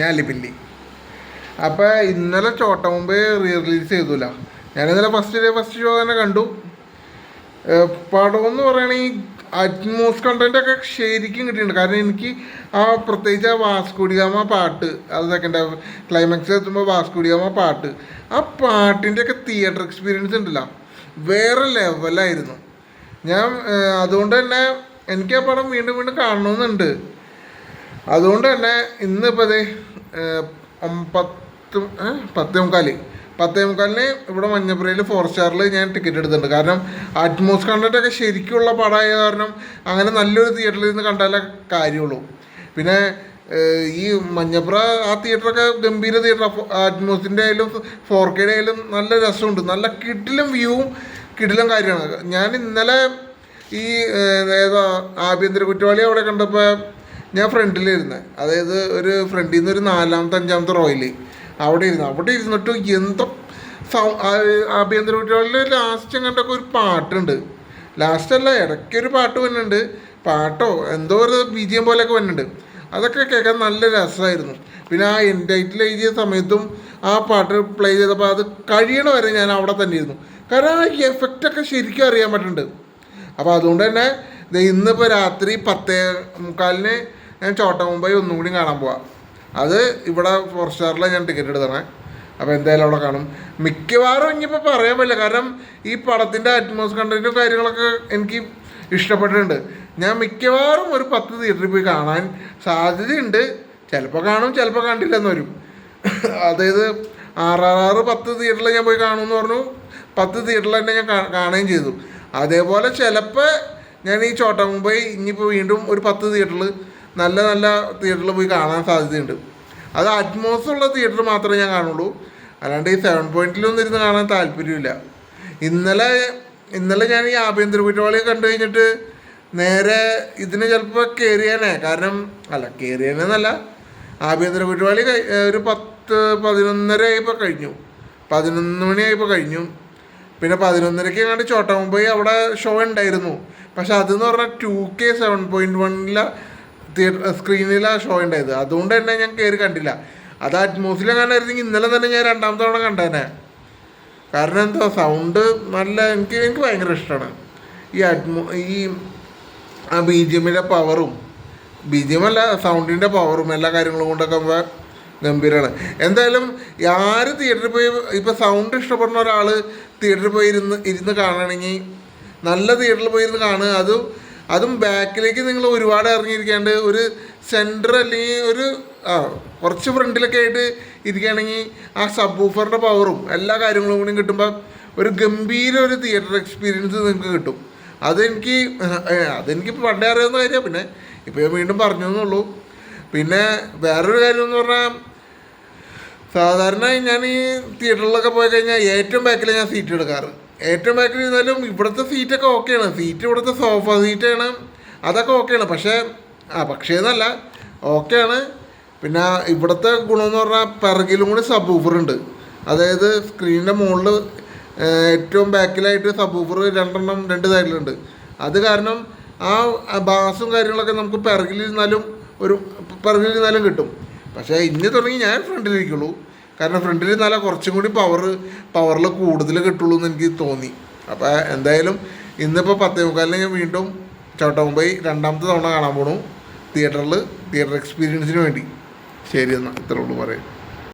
ഞാൻ ലിപില്ലി അപ്പോൾ ഇന്നലെ ചോട്ട മുമ്പ് റീ റിലീസ് ചെയ്തില്ല ഞാൻ ഇന്നലെ ഫസ്റ്റ് ഡേ ഫസ്റ്റ് ഷോ തന്നെ കണ്ടു. പടം എന്ന് പറയുകയാണെങ്കിൽ അറ്റ്മോസ് കണ്ടന്റ് ഒക്കെ ശരിക്കും കിട്ടിയിട്ടുണ്ട്. കാരണം എനിക്ക് ആ പ്രത്യേകിച്ച് ആ വാസ്കുടിയാമ പാട്ട് അത് സെക്കൻഡ് ഹാഫ് ക്ലൈമാക്സ് എത്തുമ്പോൾ വാസ്കുടിയാമ പാട്ട് ആ പാട്ടിന്റെ ഒക്കെ തിയേറ്റർ എക്സ്പീരിയൻസ് ഉണ്ടല്ലോ. വേറെ ലെവലായിരുന്നു ഞാൻ അതുകൊണ്ട് തന്നെ എനിക്ക് ആ പടം വീണ്ടും വീണ്ടും കാണണമെന്നുണ്ട്. അതുകൊണ്ട് തന്നെ ഇന്നിപ്പോൾ ഇത് പത്ത്? പത്തേ മുക്കാൽ പത്തേ മുക്കാലിന് ഇവിടെ മഞ്ഞപ്പുരയിൽ ഫോർ സ്റ്റാറിൽ ഞാൻ ടിക്കറ്റ് എടുത്തിട്ടുണ്ട്. കാരണം അറ്റ്മോസ് കണ്ടിട്ടൊക്കെ ശരിക്കുള്ള പടമായ കാരണം അങ്ങനെ നല്ലൊരു തിയേറ്ററിൽ നിന്ന് കണ്ടാലേ കാര്യമുള്ളൂ. പിന്നെ ഈ മഞ്ഞപ്പുറ ആ തിയേറ്ററൊക്കെ ഗംഭീര തിയേറ്റർ അറ്റ്മോസിന്റെ ആയാലും ഫോർ കെയുടെ ആയാലും നല്ല രസമുണ്ട്. നല്ല കിടിലും വ്യൂവും കിടിലും കാര്യമാണ്. ഞാൻ ഇന്നലെ ഈ ഏതാ ആഭ്യന്തര കുറ്റവാളി അവിടെ കണ്ടപ്പോൾ ഞാൻ ഫ്രണ്ടിലിരുന്ന് അതായത് ഒരു ഫ്രണ്ടിൽ നിന്ന് ഒരു നാലാമത്തെ അഞ്ചാമത്തെ റോയിൽ അവിടെ ഇരുന്നു അവിടെ ഇരുന്നിട്ട് എന്തോ സൗ ആഭ്യന്തര കുട്ടികളിൽ ലാസ്റ്റ് കണ്ടൊക്കെ ഒരു പാട്ടുണ്ട്. ലാസ്റ്റ് അല്ല ഇടയ്ക്കൊരു പാട്ട് വരുന്നുണ്ട് പാട്ടോ എന്തോ ഒരു ബീജിയം പോലെയൊക്കെ വരുന്നുണ്ട് അതൊക്കെ കേൾക്കാൻ നല്ല രസമായിരുന്നു. പിന്നെ ആ എൻഡൈറ്റിൽ എഴുതിയ സമയത്തും ആ പാട്ട് പ്ലേ ചെയ്തപ്പോൾ അത് കഴിയണ വരെ ഞാൻ അവിടെ തന്നെ ഇരുന്നു. കാരണം ആ എഫക്റ്റൊക്കെ ശരിക്കും അറിയാൻ പറ്റുന്നുണ്ട്. അപ്പോൾ അതുകൊണ്ട് തന്നെ ഇന്നിപ്പോൾ രാത്രി പത്തേ മുക്കാലിന് ഞാൻ ചോട്ട മുംബൈ ഒന്നുകൂടി കാണാൻ പോവാം. അത് ഇവിടെ ഫോർ സ്റ്റാറിലാണ് ഞാൻ ടിക്കറ്റ് എടുത്തണേ. അപ്പോൾ എന്തായാലും അവിടെ കാണും. മിക്കവാറും ഇനിയിപ്പോൾ പറയാൻ പറ്റില്ല. കാരണം ഈ പടത്തിന്റെ അറ്റ്മോസ് കണ്ടന്റും കാര്യങ്ങളൊക്കെ എനിക്ക് ഇഷ്ടപ്പെട്ടിട്ടുണ്ട്. ഞാൻ മിക്കവാറും ഒരു പത്ത് തിയേറ്ററിൽ പോയി കാണാൻ സാധ്യതയുണ്ട്. ചിലപ്പോൾ കാണും ചിലപ്പോൾ കണ്ടില്ലെന്ന് വരും. അതായത് ആറാറാറ് പത്ത് തിയേറ്ററിൽ ഞാൻ പോയി കാണുമെന്ന് പറഞ്ഞു. പത്ത് തിയേറ്ററിൽ തന്നെ ഞാൻ കാണുകയും ചെയ്തു. അതേപോലെ ചിലപ്പോൾ ഞാൻ ഈ ചോട്ട മുംബൈ ഇനിയിപ്പോൾ വീണ്ടും ഒരു പത്ത് തിയേറ്ററിൽ നല്ല നല്ല തിയേറ്ററിൽ പോയി കാണാൻ സാധ്യതയുണ്ട്. അത് അറ്റ്മോസ് ഉള്ള തിയേറ്റർ മാത്രമേ ഞാൻ കാണുള്ളൂ. അല്ലാണ്ട് ഈ സെവൻ പോയിന്റിലൊന്നും ഇരുന്ന് കാണാൻ താല്പര്യമില്ല. ഇന്നലെ ഇന്നലെ ഞാൻ ഈ ആഭ്യന്തര കുറ്റവാളിയെ കണ്ടു കഴിഞ്ഞിട്ട് നേരെ ഇതിന് ചിലപ്പോൾ കയറിയാനേ കാരണം അല്ല കയറിയാനെന്നല്ല ആഭ്യന്തര കുറ്റവാളി ഒരു പത്ത് പതിനൊന്നര ആയപ്പോൾ കഴിഞ്ഞു. പതിനൊന്ന് മണിയായപ്പോൾ കഴിഞ്ഞു. പിന്നെ പതിനൊന്നരയ്ക്ക് എങ്ങാണ്ട് ചോട്ടാകുമ്പോൾ മുംബൈ അവിടെ ഷോ ഉണ്ടായിരുന്നു. പക്ഷെ അതെന്ന് പറഞ്ഞാൽ ടു കെ സെവൻ പോയിന്റ് വണ്ണില തിയേറ്റർ സ്ക്രീനിലാണ് ഷോ ഉണ്ടായത്. അതുകൊണ്ട് തന്നെ ഞാൻ കയറി കണ്ടില്ല. അത് അറ്റ്മോസ്ഫിയർ കാണായിരുന്നെങ്കിൽ ഇന്നലെ തന്നെ ഞാൻ രണ്ടാമത്തെ തവണ കണ്ടേനെ. കാരണം എന്തോ സൗണ്ട് നല്ല എനിക്ക് എനിക്ക് ഭയങ്കര ഇഷ്ടമാണ് ഈ അറ്റ്മോ ഈ ആ ബി ജി എമ്മിന്റെ പവറും ബി ജി എം അല്ല സൗണ്ടിന്റെ പവറും എല്ലാ കാര്യങ്ങളും കൊണ്ടൊക്കെ ഗംഭീരമാണ് എന്തായാലും ആര് തിയേറ്ററിൽ പോയി ഇപ്പോൾ സൗണ്ട് ഇഷ്ടപ്പെടുന്ന ഒരാൾ തിയേറ്ററിൽ പോയി ഇരുന്ന് ഇരുന്ന് കാണണമെങ്കിൽ നല്ല തിയേറ്ററിൽ പോയി ഇരുന്ന് കാണുക. അതും അതും ബാക്കിലേക്ക് നിങ്ങൾ ഒരുപാട് ഇറങ്ങിയിരിക്കാണ്ട് ഒരു സെന്റർ അല്ലെങ്കിൽ ഒരു ആ കുറച്ച് ഫ്രണ്ടിലൊക്കെ ആയിട്ട് ഇരിക്കുകയാണെങ്കിൽ ആ സബ് ഊഫറിന്റെ പവറും എല്ലാ കാര്യങ്ങളും കൂടി കിട്ടുമ്പോൾ ഒരു ഗംഭീര ഒരു തിയേറ്റർ എക്സ്പീരിയൻസ് നിങ്ങൾക്ക് കിട്ടും. അതെനിക്ക് അതെനിക്ക് പണ്ടേ അറിയാവുന്ന കാര്യമാണ് പിന്നെ ഇപ്പോൾ ഞാൻ വീണ്ടും പറഞ്ഞു എന്നുള്ളൂ പിന്നെ വേറൊരു കാര്യം എന്ന് പറഞ്ഞാൽ സാധാരണ ഞാൻ ഈ തിയേറ്ററിലൊക്കെ പോയി കഴിഞ്ഞാൽ ഏറ്റവും ബാക്കിൽ ഞാൻ സീറ്റ് എടുക്കാറ്. ഏറ്റവും ബാക്കിൽ ഇരുന്നാലും ഇവിടുത്തെ സീറ്റൊക്കെ ഓക്കെയാണ് സീറ്റ് ഇവിടുത്തെ സോഫ സീറ്റാണ് അതൊക്കെ ഓക്കെയാണ് പക്ഷേ ആ പക്ഷേ എന്നല്ല ഓക്കെയാണ് പിന്നെ ഇവിടുത്തെ എന്ന് പറഞ്ഞാൽ പിറകിലും കൂടി സബ് ഉണ്ട്. അതായത് സ്ക്രീനിന്റെ മുകളിൽ ഏറ്റവും ബാക്കിലായിട്ട് സബ് ഊഫർ രണ്ടെണ്ണം രണ്ട് സൈഡിലുണ്ട് അത് കാരണം ആ ബാസും കാര്യങ്ങളൊക്കെ നമുക്ക് പിറകിലിരുന്നാലും ഒരു പിറകിലിരുന്നാലും കിട്ടും. പക്ഷേ ഇന്ന് തുടങ്ങി ഞാൻ ഫ്രണ്ടിലിരിക്കുള്ളൂ കാരണം ഫ്രണ്ടിൽ നല്ല കുറച്ചും കൂടി പവർ പവറിൽ കൂടുതൽ കിട്ടുള്ളൂ എന്ന് എനിക്ക് തോന്നി. അപ്പോൾ എന്തായാലും ഇന്നിപ്പോൾ പത്തേ മുക്കാലിന് ഞാൻ വീണ്ടും ചോട്ട മുംബൈ രണ്ടാമത്തെ തവണ കാണാൻ പോണു. തിയേറ്ററിൽ തിയേറ്റർ എക്സ്പീരിയൻസിന് വേണ്ടി. ശരി എന്നാൽ ഇത്രേ ഉള്ളൂ പറയാം